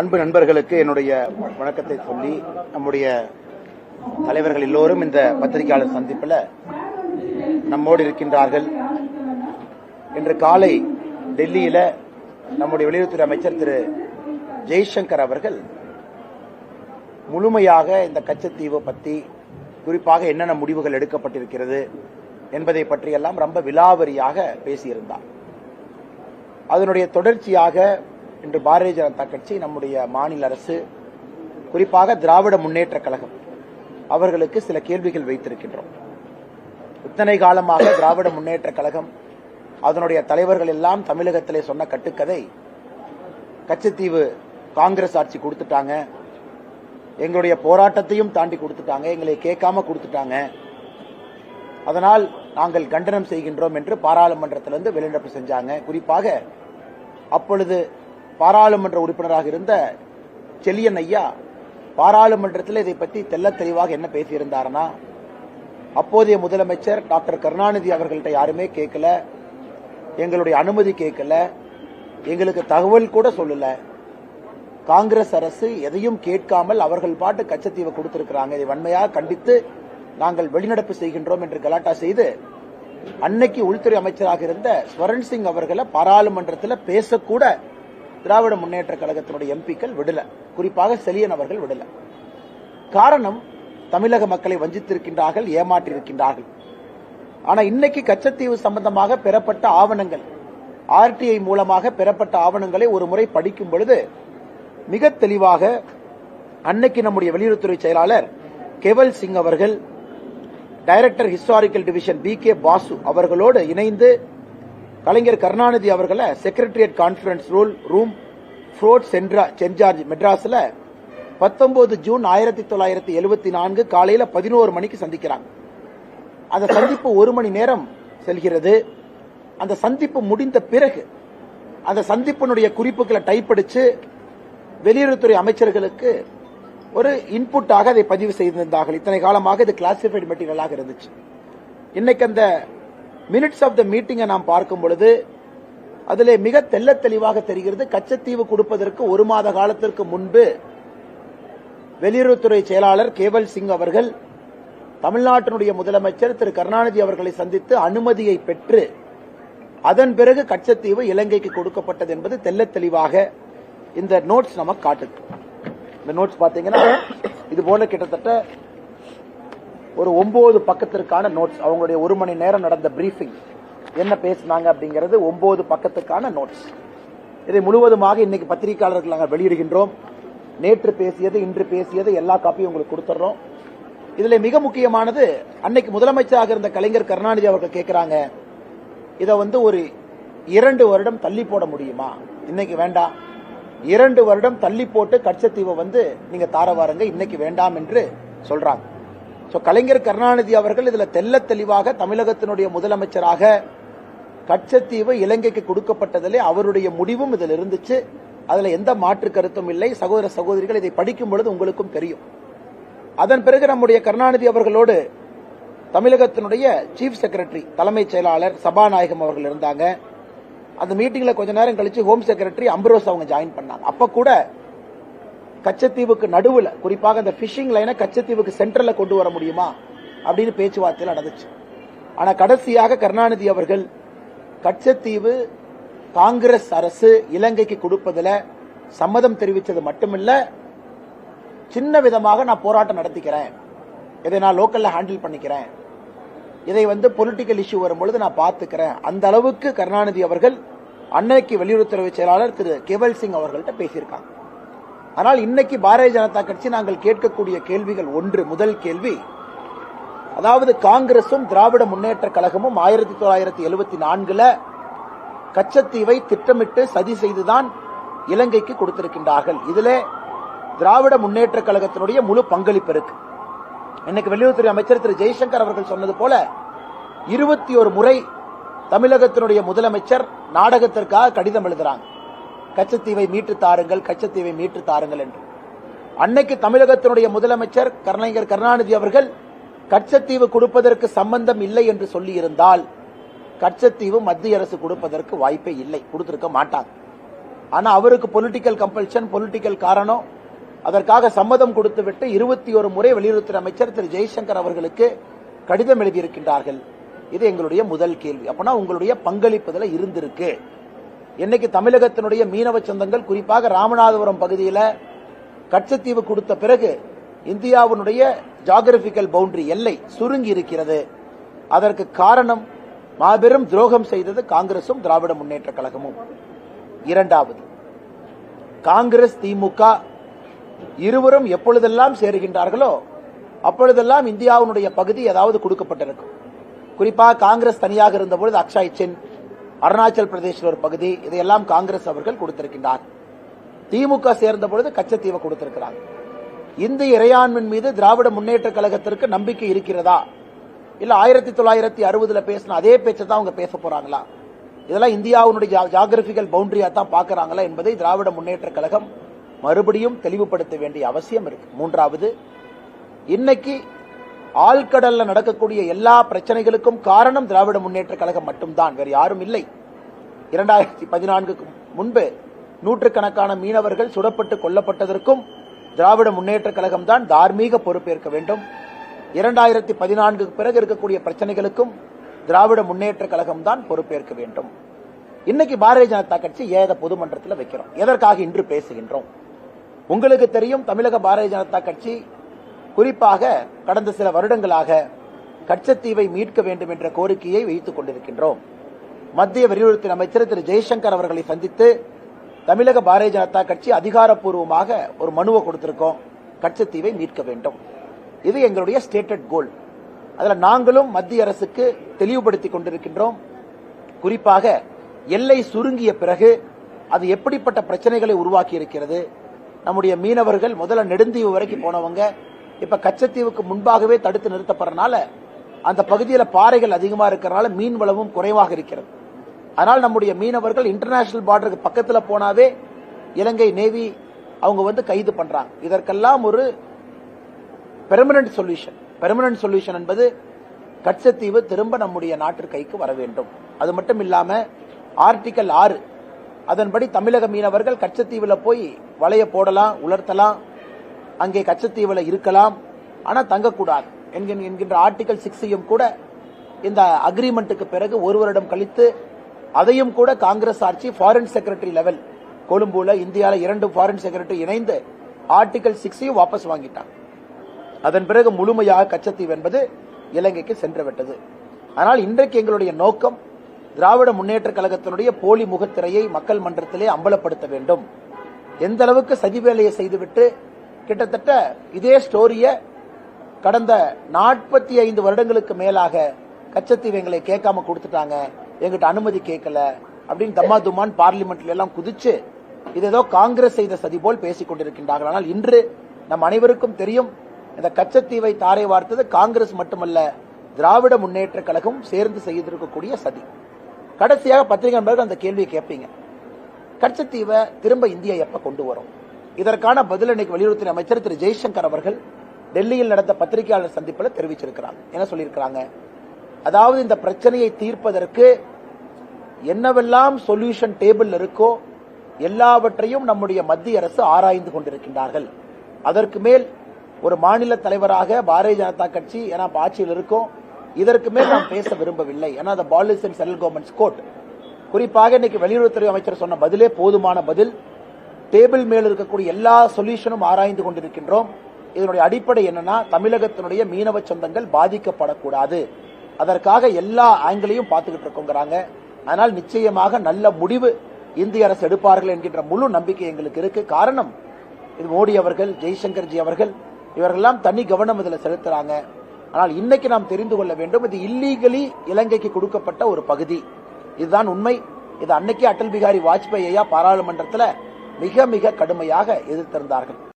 அன்பு நண்பர்களுக்கு என்னுடைய வணக்கத்தை சொல்லி நம்முடைய தலைவர்கள் எல்லோரும் இந்த பத்திரிகையாளர் சந்திப்பில் நம்மோடு இருக்கின்றார்கள். இன்று காலை டெல்லியில் நம்முடைய வெளியுறவுத்துறை அமைச்சர் திரு ஜெய்சங்கர் அவர்கள் முழுமையாக இந்த கச்சத்தீவு பற்றி குறிப்பாக என்னென்ன முடிவுகள் எடுக்கப்பட்டிருக்கிறது என்பதை பற்றியெல்லாம் ரொம்ப விலாவரியாக பேசியிருந்தார். அதனுடைய தொடர்ச்சியாக இன்று பாரதிய ஜனதா கட்சி நம்முடைய மாநில அரசு குறிப்பாக திராவிட முன்னேற்ற கழகம் அவர்களுக்கு சில கேள்விகள் வைத்திருக்கின்றோம். இத்தனை காலமாக திராவிட முன்னேற்ற கழகம் அதனுடைய தலைவர்கள் எல்லாம் தமிழகத்திலே சொன்ன கட்டுக்கதை கச்சத்தீவு காங்கிரஸ் ஆட்சி கொடுத்துட்டாங்க எங்களுடைய போராட்டத்தையும் தாண்டி கொடுத்துட்டாங்க எங்களை கேட்காம கொடுத்துட்டாங்க. அதனால் நாங்கள் கண்டனம் செய்கின்றோம் என்று பாராளுமன்றத்திலிருந்து வெளிநடப்பு செஞ்சாங்க. குறிப்பாக அப்பொழுது பாராளுமன்ற உறுப்பினராக இருந்த செல்லியன் ஐயா பாராளுமன்றத்தில் இதை பற்றி தெல்ல தெளிவாக என்ன பேசியிருந்தாருன்னா அப்போதைய முதலமைச்சர் டாக்டர் கருணாநிதி அவர்கள்ட்ட யாருமே கேட்கல எங்களுடைய அனுமதி கேட்கல எங்களுக்கு தகவல் கூட சொல்லல. காங்கிரஸ் அரசு எதையும் கேட்காமல் அவர்கள் பாட்டு கச்சத்தீவை கொடுத்திருக்கிறாங்க. இதை வன்மையாக கண்டித்து நாங்கள் வெளிநடப்பு செய்கின்றோம் என்று கலாட்டா செய்து அன்னைக்கு உள்துறை அமைச்சராக இருந்த ஸ்வரன் சிங் அவர்களை பாராளுமன்றத்தில் பேசக்கூட திராவிட முன்னேற்ற கழகத்தினுடைய எம்பிக்கள் விடல. குறிப்பாக செலியன் அவர்கள் விடல. காரணம் தமிழக மக்களை வஞ்சித்திருக்கின்றார்கள் ஏமாற்றியிருக்கின்றார்கள். ஆனா இன்னைக்கு கச்சத்தீவு சம்பந்தமாக பெறப்பட்ட ஆவணங்கள் ஆர்டிஐ மூலமாக பெறப்பட்ட ஆவணங்களை ஒரு முறை படிக்கும் பொழுது மிக தெளிவாக அன்னைக்கு நம்முடைய வெளியுறவுத்துறை செயலாளர் கெவல் சிங் அவர்கள் director historical division P K Basu அவர்களோடு இணைந்து கலைஞர் கருணாநிதி அவர்களை secretariat conference rule room fort சென்ட்ரா saint George மெட்ராஸில் பத்தொன்பது ஜூன் ஆயிரத்தி தொள்ளாயிரத்தி எழுபத்தி நான்கு காலையில் பதினோரு மணிக்கு சந்திக்கிறாங்க. அந்த சந்திப்பு ஒரு மணி நேரம் செல்கிறது. அந்த சந்திப்பு முடிந்த பிறகு அந்த சந்திப்பினுடைய குறிப்புகளை டைப் அடித்து வெளியுறவுத்துறை அமைச்சர்களுக்கு ஒரு இன்புட்டாக அதை பதிவு செய்திருந்தார்கள். இத்தனை காலமாக இது கிளாசிஃபைடு மெட்டீரியலாக இருந்துச்சு. இன்னைக்கு அந்த மினிட்ஸ் ஆஃப் த மீட்டிங்கை நாம் பார்க்கும் பொழுது அதிலே மிக தெல்ல தெளிவாக தெரிகிறது கச்சத்தீவு கொடுப்பதற்கு ஒரு மாத காலத்திற்கு முன்பு வெளியுறவுத்துறை செயலாளர் கேவல் சிங் அவர்கள் தமிழ்நாட்டினுடைய முதலமைச்சர் திரு. கருணாநிதி அவர்களை சந்தித்து அனுமதியை பெற்று அதன் பிறகு கச்சத்தீவு இலங்கைக்கு கொடுக்கப்பட்டது என்பது தெல்ல தெளிவாக இந்த நோட்ஸ் நமக்கு காட்டுது. இந்த நோட்ஸ் பாத்தீங்கன்னா இது போல கிட்டத்தட்ட ஒரு ஒன்பது பக்கத்திற்கான நோட்ஸ் அவங்களுடைய ஒரு மணி நேரம் நடந்த பிரீஃபிங் என்ன பேசினாங்க அப்படிங்கிறது ஒன்பது பக்கத்துக்கான நோட்ஸ் இதை முழுவதுமாக இன்னைக்கு பத்திரிகையாளர்கள் நாங்கள் வெளியிடுகின்றோம். நேற்று பேசியது இன்று பேசியது எல்லா காப்பியும் உங்களுக்கு கொடுத்துறோம் இதுல மிக முக்கியமானது அன்னைக்கு முதலமைச்சராக இருந்த கலைஞர் கருணாநிதி அவர்கள் கேட்கிறாங்க இதை வந்து ஒரு இரண்டு வருடம் தள்ளி போட முடியுமா? இன்னைக்கு வேண்டாம். இரண்டு வருடம் தள்ளி போட்டு கட்சத்தீவை வந்து நீங்க தார வாருங்க இன்னைக்கு வேண்டாம் என்று சொல்றாங்க. ஸோ கலைஞர் கருணாநிதி அவர்கள் இதில் தெல்ல தெளிவாக தமிழகத்தினுடைய முதலமைச்சராக கட்சத்தீவு இலங்கைக்கு கொடுக்கப்பட்டதிலே அவருடைய முடிவும் இதில் இருந்துச்சு. அதில் எந்த மாற்று கருத்தும் இல்லை. சகோதர சகோதரிகள் இதை படிக்கும் பொழுது உங்களுக்கும் தெரியும். அதன் பிறகு நம்முடைய கருணாநிதி அவர்களோடு தமிழகத்தினுடைய சீஃப் செக்ரட்டரி தலைமைச் செயலாளர் சபாநாயகம் அவர்கள் இருந்தாங்க. அந்த மீட்டிங்கில் கொஞ்ச நேரம் கழிச்சு ஹோம் செக்ரட்டரி அம்பரோஸ் அவங்க ஜாயின் பண்ணாங்க. அப்போ கூட கச்சத்தீவுக்கு நடுவில் குறிப்பாக அந்த பிஷிங் லைனை கச்சத்தீவுக்கு சென்டரில் கொண்டு வர முடியுமா? அப்படின்னு பேச்சுவார்த்தையில் நடந்துச்சு. ஆனால் கடைசியாக கருணாநிதி அவர்கள் கச்சத்தீவு காங்கிரஸ் அரசு இலங்கைக்கு கொடுப்பதில் சம்மதம் தெரிவித்தது மட்டுமில்ல சின்ன விதமாக நான் போராட்டம் நடத்திக்கிறேன். இதை நான் லோக்கலில் ஹேண்டில் பண்ணிக்கிறேன். இதை வந்து பொலிட்டிக்கல் இஷ்யூ வரும்பொழுது நான் பார்த்துக்கிறேன். அந்த அளவுக்கு கருணாநிதி அவர்கள் அன்னைக்கு வெளியுறவுத்துறை செயலாளர் திரு கேவல் சிங் அவர்கள்ட்ட பேசியிருக்காங்க. ஆனால் இன்னைக்கு பாரதிய ஜனதா கட்சி நாங்கள் கேட்கக்கூடிய கேள்விகள் ஒன்று. முதல் கேள்வி அதாவது காங்கிரசும் திராவிட முன்னேற்ற கழகமும் ஆயிரத்தி தொள்ளாயிரத்தி எழுபத்தி நான்குல கச்சத்தீவை திட்டமிட்டு சதி செய்துதான் இலங்கைக்கு கொடுத்திருக்கின்றார்கள். இதிலே திராவிட முன்னேற்ற கழகத்தினுடைய முழு பங்களிப்பு இருக்கு. இன்னைக்கு வெளியுறவுத்துறை அமைச்சர் திரு ஜெய்சங்கர் அவர்கள் சொன்னது போல இருபத்தி ஒரு முறை தமிழகத்தினுடைய முதலமைச்சர் நாடகத்திற்காக கடிதம் எழுதுறாங்க. கச்சத்தீவை மீட்டு தாருங்கள் கச்சத்தீவை மீட்டு தாருங்கள் என்று. அன்னைக்கு தமிழகத்தினுடைய முதலமைச்சர் கருணாநிதி கருணாநிதி அவர்கள் கச்சத்தீவு கொடுப்பதற்கு சம்பந்தம் இல்லை என்று சொல்லியிருந்தால் கச்சத்தீவு மத்திய அரசு கொடுப்பதற்கு வாய்ப்பே இல்லை கொடுத்திருக்க மாட்டாங்க ஆனா அவருக்கு பொலிட்டிக்கல் கம்பல்ஷன் பொலிட்டிக்கல் காரணம் அதற்காக சம்மதம் கொடுத்துவிட்டு இருபத்தி ஒரு முறை வெளியுறவுத்துறை அமைச்சர் திரு ஜெய்சங்கர் அவர்களுக்கு கடிதம் எழுதியிருக்கின்றார்கள். இது எங்களுடைய முதல் கேள்வி. அப்பனா உங்களுடைய பங்களிப்பு இதில் இருந்திருக்கு. என்னைக்கு தமிழகத்தினுடைய மீனவ சொந்தங்கள் குறிப்பாக ராமநாதபுரம் பகுதியில் கச்சத்தீவு கொடுத்த பிறகு இந்தியாவினுடைய ஜாகிரபிக்கல் பவுண்டரி எல்லை சுருங்கி இருக்கிறது. அதற்கு காரணம் மாபெரும் துரோகம் செய்தது காங்கிரசும் திராவிட முன்னேற்ற கழகமும். இரண்டாவது காங்கிரஸ் திமுக இருவரும் எப்பொழுதெல்லாம் சேருகின்றார்களோ அப்பொழுதெல்லாம் இந்தியாவினுடைய பகுதி ஏதாவது கொடுக்கப்பட்டிருக்கும். குறிப்பாக காங்கிரஸ் தனியாக இருந்தபொழுது அக்ஷய் சென் அருணாச்சல் பிரதேசில் ஒரு பகுதி இதையெல்லாம் காங்கிரஸ் அவர்கள் கொடுத்திருக்கின்றார். திமுக சேர்ந்த பொழுது கச்சத்தீவை கொடுத்திருக்கிறார். இந்திய இறையாண்மின் மீது திராவிட முன்னேற்ற கழகத்திற்கு நம்பிக்கை இருக்கிறதா? இல்ல ஆயிரத்தி தொள்ளாயிரத்தி அறுபதுல பேசின அதே பேச்சை தான் அவங்க பேச போறாங்களா? இதெல்லாம் இந்தியாவுடைய ஜாகிரபிக்கல் பவுண்டரியா தான் பாக்குறாங்களா என்பதை திராவிட முன்னேற்ற கழகம் மறுபடியும் தெளிவுபடுத்த வேண்டிய அவசியம் இருக்கு. மூன்றாவது இன்னைக்கு ஆழ்கடல்ல நடக்கக்கூடிய எல்லா பிரச்சனைகளுக்கும் காரணம் திராவிட முன்னேற்ற கழகம் மட்டும்தான் வேறு யாரும் இல்லை. இரண்டாயிரத்தி பதினான்குக்கு முன்பு நூற்றுக்கணக்கான மீனவர்கள் சுடப்பட்டு கொல்லப்பட்டதற்கும் திராவிட முன்னேற்ற கழகம் தான் தார்மீக பொறுப்பேற்க வேண்டும். இரண்டாயிரத்தி பதினான்குக்கு பிறகு இருக்கக்கூடிய பிரச்சனைகளுக்கும் திராவிட முன்னேற்ற கழகம் தான் பொறுப்பேற்க வேண்டும். இன்னைக்கு பாரதிய ஜனதா கட்சி ஏத பொதுமன்றத்தில் வைக்கிறோம். எதற்காக இன்று பேசுகின்றோம்? உங்களுக்கு தெரியும் தமிழக பாரதிய ஜனதா கட்சி குறிப்பாக கடந்த சில வருடங்களாக கச்சத்தீவை மீட்க வேண்டும் என்ற கோரிக்கையை வைத்துக் கொண்டிருக்கின்றோம். மத்திய வெளியுறவுத்துறை அமைச்சர் திரு ஜெய்சங்கர் அவர்களை சந்தித்து தமிழக பாரதிய ஜனதா கட்சி அதிகாரப்பூர்வமாக ஒரு மனுவை கொடுத்திருக்கோம். கச்சத்தீவை மீட்க வேண்டும். இது எங்களுடைய ஸ்டேட்டட் கோல் அதில் நாங்களும் மத்திய அரசுக்கு தெளிவுபடுத்திக் கொண்டிருக்கின்றோம். குறிப்பாக எல்லை சுருங்கிய பிறகு அது எப்படிப்பட்ட பிரச்சனைகளை உருவாக்கி இருக்கிறது நம்முடைய மீனவர்கள் முதல்ல நெடுந்தீவு வரைக்கும் போனவங்க இப்ப கச்சத்தீவுக்கு முன்பாகவே தடுத்து நிறுத்தப்படுறனால அந்த பகுதியில் பாறைகள் அதிகமாக இருக்கிறனால மீன் வளமும் குறைவாக இருக்கிறது. அதனால் நம்முடைய மீனவர்கள் இன்டர்நேஷனல் பார்டருக்கு பக்கத்தில் போனாவே இலங்கை நேவி அவங்க வந்து கைது பண்றாங்க. இதற்கெல்லாம் ஒரு பெர்மனன்ட் சொல்யூஷன் பெர்மனன்ட் சொல்யூஷன் என்பது கச்சத்தீவு திரும்ப நம்முடைய நாட்டு கைக்கு வர வேண்டும். அது மட்டும் இல்லாம ஆர்டிகல் ஆறு அதன்படி தமிழக மீனவர்கள் கச்சத்தீவில் போய் வலைய போடலாம் உலர்த்தலாம் அங்கே கச்சத்தீவுல இருக்கலாம். ஆனால் தங்கக்கூடாது. என்கின்ற என்கின்ற ஆர்டிகல் சிக்ஸையும் கூட இந்த அக்ரிமெண்ட்டுக்கு பிறகு ஒரு வருடம் கழித்து அதையும் கூட காங்கிரஸ் ஆட்சி ஃபாரின் செக்ரட்டரி லெவல் கொழும்புல இந்தியாவில் இரண்டு ஃபாரின் செக்ரட்டரி இணைந்து ஆர்டிகல் சிக்ஸையும் வாபஸ் வாங்கிட்டாங்க. அதன் பிறகு முழுமையாக கச்சத்தீவு என்பது இலங்கைக்கு சென்று விட்டது ஆனால் இன்றைக்கு எங்களுடைய நோக்கம் திராவிட முன்னேற்ற கழகத்தினுடைய போலி முகத்திரையை மக்கள் மன்றத்திலே அம்பலப்படுத்த வேண்டும். எந்த அளவுக்கு சதி வேலையை செய்துவிட்டு கிட்டத்தட்ட இதே ஸ்டோரிய கடந்த நாற்பத்தி ஐந்து வருடங்களுக்கு மேலாக கச்சத்தீவு எங்களை கேட்காம கொடுத்துட்டாங்க. எங்கிட்ட அனுமதி கேட்கல. அப்படின்னு தம்மா துமான் பார்லிமெண்ட்ல எல்லாம் குதிச்சு இது ஏதோ காங்கிரஸ் செய்த சதி போல் பேசிக் கொண்டிருக்கின்றார்கள். ஆனால் இன்று நம் அனைவருக்கும் தெரியும் இந்த கச்சத்தீவை தாரை வார்த்தது காங்கிரஸ் மட்டுமல்ல திராவிட முன்னேற்ற கழகம் சேர்ந்து செய்திருக்கக்கூடிய சதி. கடைசியாக பத்திரிகை நண்பர்கள் அந்த கேள்வியை கேட்பீங்க. கச்சத்தீவை திரும்ப இந்தியா எப்ப கொண்டு வரும்? இதற்கான பதில் இன்னைக்கு வெளியுறவுத்துறை அமைச்சர் திரு ஜெய்சங்கர் அவர்கள் டெல்லியில் நடந்த பத்திரிகையாளர் சந்திப்பில் தெரிவிச்சிருக்கிறாங்க என்ன சொல்லியிருக்கிறாங்க? அதாவது இந்த பிரச்சனையை தீர்ப்பதற்கு என்னவெல்லாம் சொல்யூஷன் டேபிள் இருக்கோ எல்லாவற்றையும் நம்முடைய மத்திய அரசு ஆராய்ந்து கொண்டிருக்கின்றார்கள். அதற்கு மேல் ஒரு மாநில தலைவராக பாரதிய ஜனதா கட்சி ஏன்னா ஆட்சியில் இருக்கும் இதற்கு மேல் நாம் பேச விரும்பவில்லை. ஏன்னா அந்த police and central government court குறிப்பாக இன்னைக்கு வெளியுறவுத்துறை அமைச்சர் சொன்ன பதிலே போதுமான பதில். டேபிள் மேல் இருக்கக்கூடிய எல்லா சொல்யூஷனும் ஆராய்ந்து கொண்டிருக்கின்றோம். இதனுடைய அடிப்படை என்னன்னா தமிழகத்தினுடைய மீனவ சொந்தங்கள் பாதிக்கப்படக்கூடாது. அதற்காக எல்லா ஆங்கிலையும் பார்த்துக்கிட்டு இருக்கோங்கிறாங்க. ஆனால் நிச்சயமாக நல்ல முடிவு இந்திய அரசு எடுப்பார்கள் என்கின்ற முழு நம்பிக்கை எங்களுக்கு இருக்கு. காரணம் இது மோடி அவர்கள் ஜெய்சங்கர்ஜி அவர்கள் இவர்கள்லாம் தனி கவனம் இதில் செலுத்துறாங்க. ஆனால் இன்னைக்கு நாம் தெரிந்து கொள்ள வேண்டும் இது இல்லீகலி இலங்கைக்கு கொடுக்கப்பட்ட ஒரு பகுதி. இதுதான் உண்மை. இது அன்னைக்கு அடல் பிகாரி வாஜ்பாய் ஐயா பாராளுமன்றத்தில் மிக மிக கடுமையாக எதிர்த்திருந்தார்கள்.